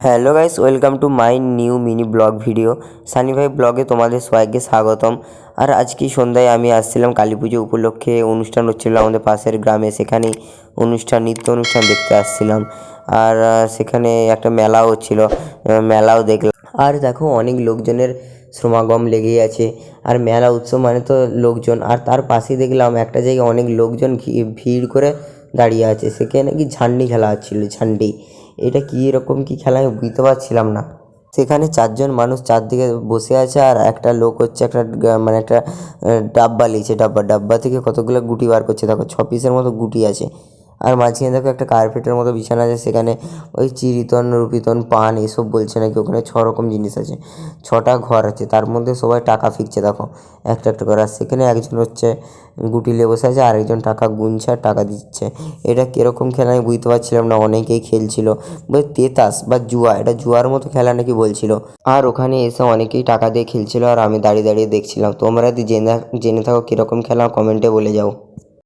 Hello guys, welcome to my new mini vlog video. Sunny ভাই ব্লগে তোমাদের সবাইকে স্বাগতম। আর আজকে সন্ধ্যায় আমি আসছিলাম কালী পুজো উপলক্ষে। অনুষ্ঠান হচ্ছিল আমাদের পাশের গ্রামে, সেখানেই অনুষ্ঠান, নৃত্য অনুষ্ঠান দেখতে আসছিলাম। আর সেখানে একটা মেলাও হচ্ছিল মেলাও দেখলাম। আর দেখো, অনেক লোকজনের সমাগম লেগেই আছে। আর মেলা উৎসব মানে তো লোকজন। আর তার পাশেই দেখলাম একটা জায়গায় অনেক লোকজন ভিড় করে দাঁড়িয়ে আছে। সেখানে নাকি ঝান্ডি খেলা হচ্ছিল, ঝান্ডি। এটা কী এরকম কী খেলা? আমি বুঝতে পারছিলাম না। সেখানে চারজন মানুষ চারদিকে বসে আছে আর একটা লোক হচ্ছে একটা মানে একটা ডাব্বা লিখছে ডাব্বা ডাব্বা থেকে কতগুলো গুটি বার করছে? দেখো, ছ পিসের মতো গুটি আছে। আর মাঝখানে দেখো একটা কার্পেটের মতো বিছানা আছে, সেখানে ওই চিরিতন, রুপিতন, পান এসব বলছে নাকি, ওখানে ছ রকম জিনিস আছে, ছটা ঘর আছে, তার মধ্যে সবাই টাকা ফিকছে দেখো, একটা একটা করে, আর সেখানে একজন হচ্ছে গুটি বসে আছে, আর একজন টাকা গুনছে, আর টাকা দিচ্ছে, এটা কীরকম খেলা আমি বুঝতে পারছিলাম না, অনেকেই খেলছিল, বলে তেতাস বা জুয়া, এটা জুয়ার মতো খেলা নাকি বলছিল, আর ওখানে এসে অনেকেই টাকা দিয়ে খেলছিল, আর আমি দাঁড়িয়ে দাঁড়িয়ে দেখছিলাম, তোমরা যদি জেনে জেনে থাকো কীরকম খেলা, কমেন্টে বলে যাও।